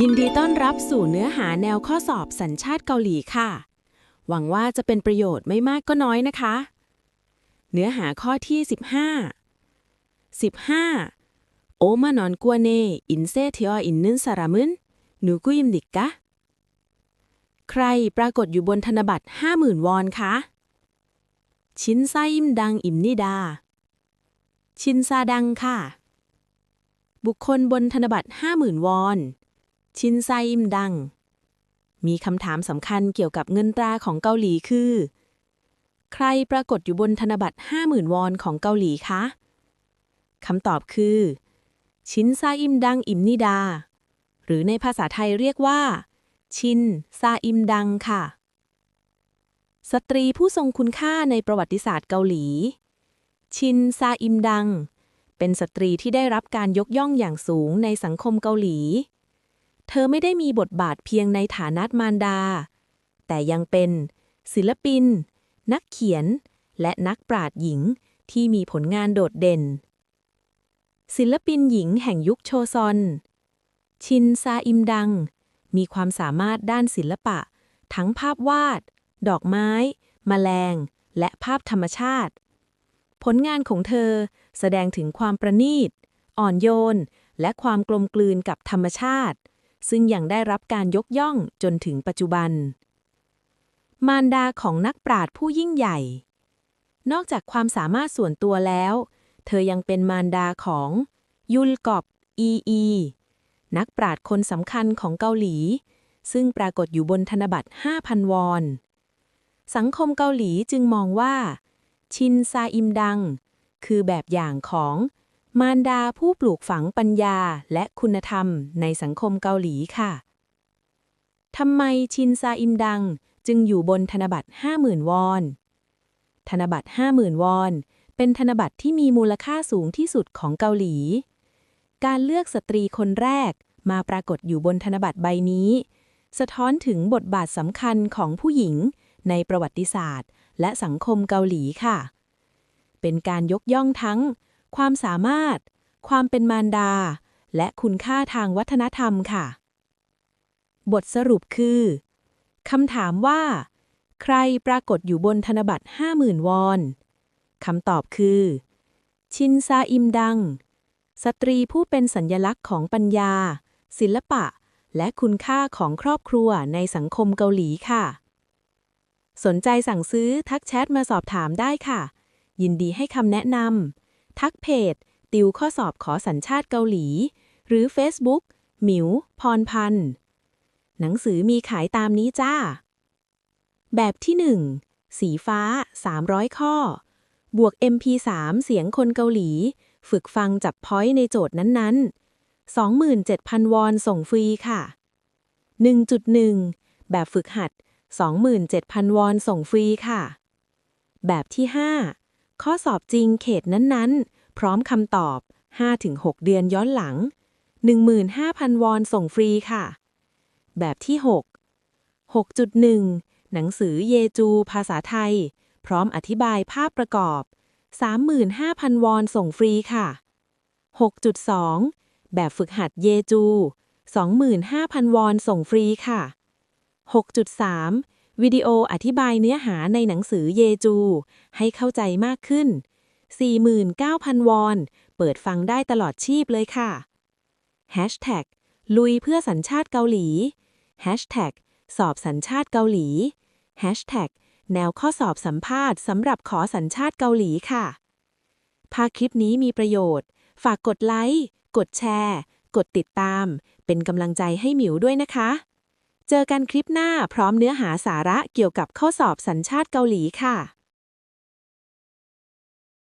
ยินดีต้อนรับสู่เนื้อหาแนวข้อสอบสัญชาติเกาหลีค่ะ หวังว่าจะเป็นประโยชน์ไม่มากก็น้อยนะคะ เนื้อหาข้อที่ 15 15โอมานอนกัวเนอินเซเทออินนึนสารามึนหนูกุยิมดิกกะ ใครปรากฏอยู่บนธนบัตร 50,000 วอนคะชินซาอิมดังอิมนิดา ชินซาดังค่ะ บุคคลบนธนบัตร 50,000 วอน ชินไซอิมดัง มีคำถามสำคัญเกี่ยวกับเงินตราของเกาหลีคือ ใครปรากฏอยู่บนธนบัตร 50,000 วอนของเกาหลีคะคำตอบคือ ชินซาอิมดังอิมนิดา หรือในภาษาไทยเรียกว่า ชินซาอิมดังค่ะ สตรีผู้ทรงคุณค่าในประวัติศาสตร์เกาหลี ชินซาอิมดัง เป็นสตรีที่ได้รับการยกย่องอย่างสูงในสังคมเกาหลี เธอไม่ได้มีบทบาทเพียงในฐานะมารดา แต่ยังเป็น ศิลปิน นักเขียน และนักปราชญ์หญิงที่มีผลงานโดดเด่น ศิลปินหญิงแห่งยุคโชซอน ชินซาอิมดัง มีความสามารถด้านศิลปะ ทั้งภาพวาด ดอกไม้ แมลง และภาพธรรมชาติ ผลงานของเธอแสดงถึงความประณีต อ่อนโยน และความกลมกลืนกับธรรมชาติ ซึ่งยังได้รับการยกย่องจนถึงปัจจุบัน มารดาของนักปราชญ์ผู้ยิ่งใหญ่ นอกจากความสามารถส่วนตัวแล้ว เธอยังเป็นมารดาของ ยุลกอบอีอีนักปราชญ์คนสำคัญของเกาหลี ซึ่งปรากฏอยู่บนธนบัตร 5,000 วอน สังคมเกาหลีจึงมองว่า ชินซาอิมดัง คือแบบอย่างของ มารดาผู้ปลูกฝังปัญญาและคุณธรรมในสังคมเกาหลีค่ะ ทำไมชินซาอิมดังจึงอยู่บนธนบัตร 50,000 วอน ธนบัตร 50,000 วอน เป็นธนบัตรที่มีมูลค่าสูงที่สุดของเกาหลี การเลือกสตรีคนแรกมาปรากฏอยู่บนธนบัตรใบนี้ สะท้อนถึงบทบาทสำคัญของผู้หญิงในประวัติศาสตร์ และสังคมเกาหลีค่ะ เป็นการยกย่องทั้ง ความสามารถ ความเป็นมารดา และคุณค่าทางวัฒนธรรมค่ะ บทสรุปคือคำถามว่า ใครปรากฏอยู่บนธนบัตร 50,000 วอนคำตอบคือ ชินซาอิมดัง สตรีผู้เป็นสัญญลักษณ์ของปัญญา ศิลปะ และคุณค่าของครอบครัวในสังคมเกาหลีค่ะ สนใจสั่งซื้อทักแชทมาสอบถามได้ค่ะ ยินดีให้คำแนะนำ ทักเพจ ติวข้อสอบขอสัญชาติเกาหลี หรือ Facebook หมิว พรพันธ์ หนังสือมีขายตามนี้จ้า แบบที่ 1 สีฟ้า 300 ข้อ บวก MP3 เสียงคนเกาหลี ฝึกฟังจับพอยต์ในโจทย์นั้นๆ 27,000 วอนส่งฟรีค่ะ 1.1 แบบฝึกหัด 27,000 วอนส่งฟรีค่ะ แบบที่ 5 ข้อสอบจริงเขตนั้นๆ พร้อมคำตอบ 5-6 เดือนย้อนหลัง 15,000 วอนส่งฟรีค่ะ แบบที่ 6 6.1 หนังสือเยจูภาษาไทย พร้อมอธิบายภาพประกอบ 35,000 วอนส่งฟรีค่ะ 6.2 แบบฝึกหัดเยจู 25,000 วอนส่งฟรีค่ะ 6.3 วิดีโออธิบายเนื้อหาในหนังสือเยจู ให้เข้าใจมากขึ้น 49,000 วอน เปิดฟังได้ตลอดชีพเลยค่ะ Hashtag ลุยเพื่อสัญชาติเกาหลี Hashtag สอบสัญชาติเกาหลี Hashtag แนวข้อสอบสัมภาษณ์สำหรับขอสัญชาติเกาหลีค่ะ ภาคคลิปนี้มีประโยชน์ ฝากกดไลค์ กดแชร์ กดติดตาม เป็นกำลังใจให้หมิวด้วยนะคะ เจอกันคลิปหน้าพร้อมเนื้อหาสาระเกี่ยวกับข้อสอบสัญชาติเกาหลีค่ะ